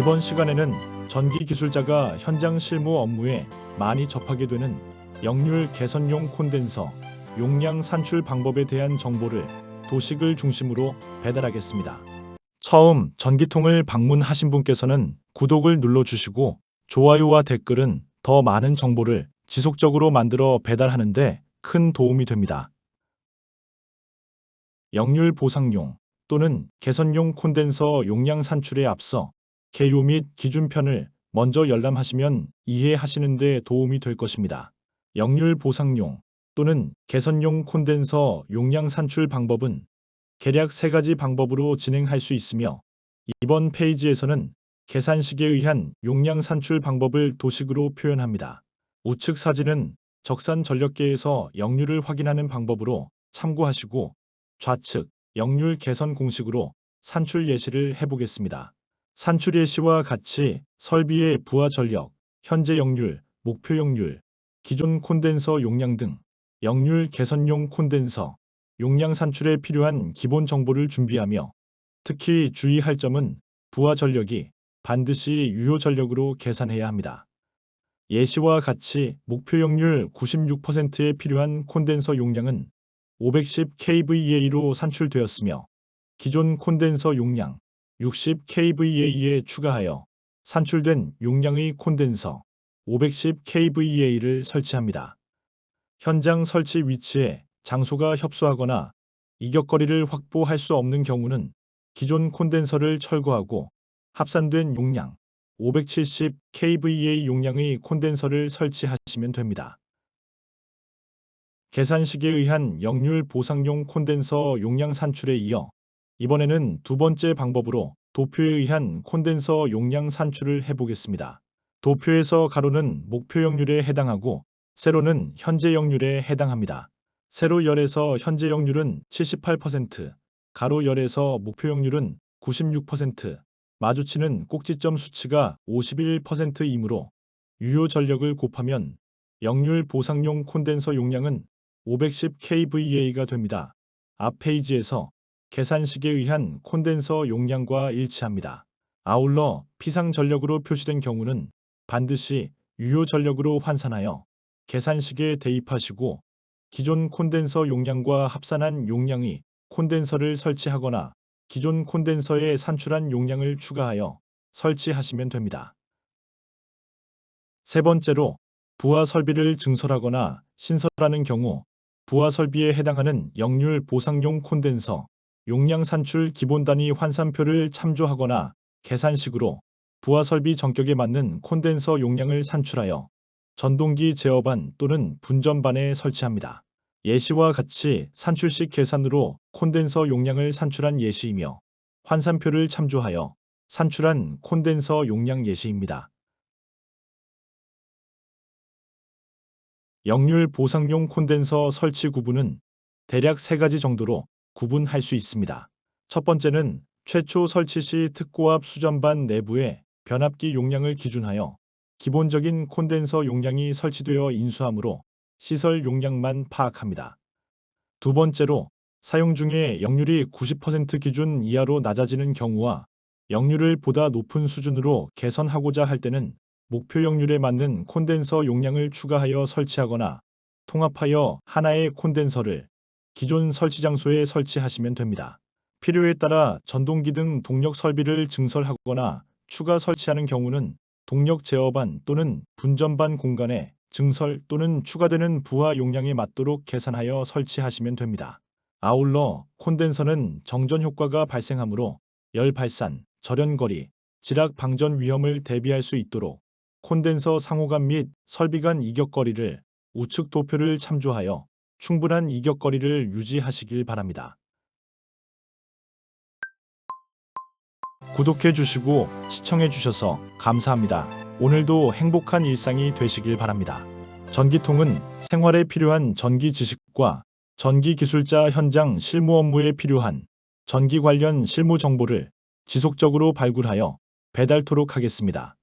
이번 시간에는 전기 기술자가 현장 실무 업무에 많이 접하게 되는 역률 개선용 콘덴서 용량 산출 방법에 대한 정보를 도식을 중심으로 배달하겠습니다. 처음 전기통을 방문하신 분께서는 구독을 눌러주시고 좋아요와 댓글은 더 많은 정보를 지속적으로 만들어 배달하는데 큰 도움이 됩니다. 역률 보상용 또는 개선용 콘덴서 용량 산출에 앞서 개요 및 기준편을 먼저 열람하시면 이해하시는 데 도움이 될 것입니다. 역률 보상용 또는 개선용 콘덴서 용량 산출 방법은 계략 세 가지 방법으로 진행할 수 있으며 이번 페이지에서는 계산식에 의한 용량 산출 방법을 도식으로 표현합니다. 우측 사진은 적산 전력계에서 역률을 확인하는 방법으로 참고하시고 좌측 역률 개선 공식으로 산출 예시를 해보겠습니다. 산출 예 시와 같이 설비의 부하 전력, 현재 역률, 목표 역률, 기존 콘덴서 용량 등 역률 개선용 콘덴서, 용량 산출에 필요한 기본 정보를 준비하며 특히 주의할 점은 부하 전력이 반드시 유효 전력으로 계산해야 합니다. 예시와 같이 목표 역률 96%에 필요한 콘덴서 용량은 510 kVA로 산출되었으며 기존 콘덴서 용량 60 kVA에 추가하여 산출된 용량의 콘덴서 510 kVA를 설치합니다. 현장 설치 위치에 장소가 협소하거나 이격거리를 확보할 수 없는 경우는 기존 콘덴서를 철거하고 합산된 용량 570 kVA 용량의 콘덴서를 설치하시면 됩니다. 계산식에 의한 역률 보상용 콘덴서 용량 산출에 이어 이번에는 두 번째 방법으로 도표에 의한 콘덴서 용량 산출을 해보겠습니다. 도표에서 가로는 목표 역률에 해당하고 세로는 현재 역률에 해당합니다. 세로 열에서 현재 역률은 78%, 가로 열에서 목표 역률은 96%, 마주치는 꼭지점 수치가 51%이므로 유효 전력을 곱하면 역률 보상용 콘덴서 용량은 510 kVA가 됩니다. 앞 페이지에서 계산식에 의한 콘덴서 용량과 일치합니다. 아울러 피상 전력으로 표시된 경우는 반드시 유효 전력으로 환산하여 계산식에 대입하시고 기존 콘덴서 용량과 합산한 용량의 콘덴서를 설치하거나 기존 콘덴서에 산출한 용량을 추가하여 설치하시면 됩니다. 세 번째로 부하 설비를 증설하거나 신설하는 경우 부하 설비에 해당하는 역률 보상용 콘덴서 용량 산출 기본 단위 환산표를 참조하거나 계산식으로 부하 설비 전격에 맞는 콘덴서 용량을 산출하여 전동기 제어반 또는 분전반에 설치합니다. 예시와 같이 산출식 계산으로 콘덴서 용량을 산출한 예시이며 환산표를 참조하여 산출한 콘덴서 용량 예시입니다. 역률 보상용 콘덴서 설치 구분은 대략 세 가지 정도로 구분할 수 있습니다. 첫 번째는 최초 설치 시 특고압 수전반 내부의 변압기 용량을 기준하여 기본적인 콘덴서 용량이 설치되어 인수하므로 시설 용량만 파악합니다. 두 번째로 사용 중에 역률이 90% 기준 이하로 낮아지는 경우와 역률을 보다 높은 수준으로 개선하고자 할 때는 목표 역률에 맞는 콘덴서 용량을 추가하여 설치하거나 통합하여 하나의 콘덴서를 기존 설치 장소에 설치하시면 됩니다. 필요에 따라 전동기 등 동력 설비를 증설하거나 추가 설치하는 경우는 동력 제어반 또는 분전반 공간에 증설 또는 추가되는 부하 용량에 맞도록 계산하여 설치하시면 됩니다. 아울러 콘덴서는 정전 효과가 발생하므로 열 발산, 절연거리, 지락 방전 위험을 대비할 수 있도록 콘덴서 상호간 및 설비 간 이격거리를 우측 도표를 참조하여 충분한 이격거리를 유지하시길 바랍니다. 구독해 주시고 시청해 주셔서 감사합니다. 오늘도 행복한 일상이 되시길 바랍니다. 전기통은 생활에 필요한 전기 지식과 전기 기술자 현장 실무 업무에 필요한 전기 관련 실무 정보를 지속적으로 발굴하여 배달토록 하겠습니다.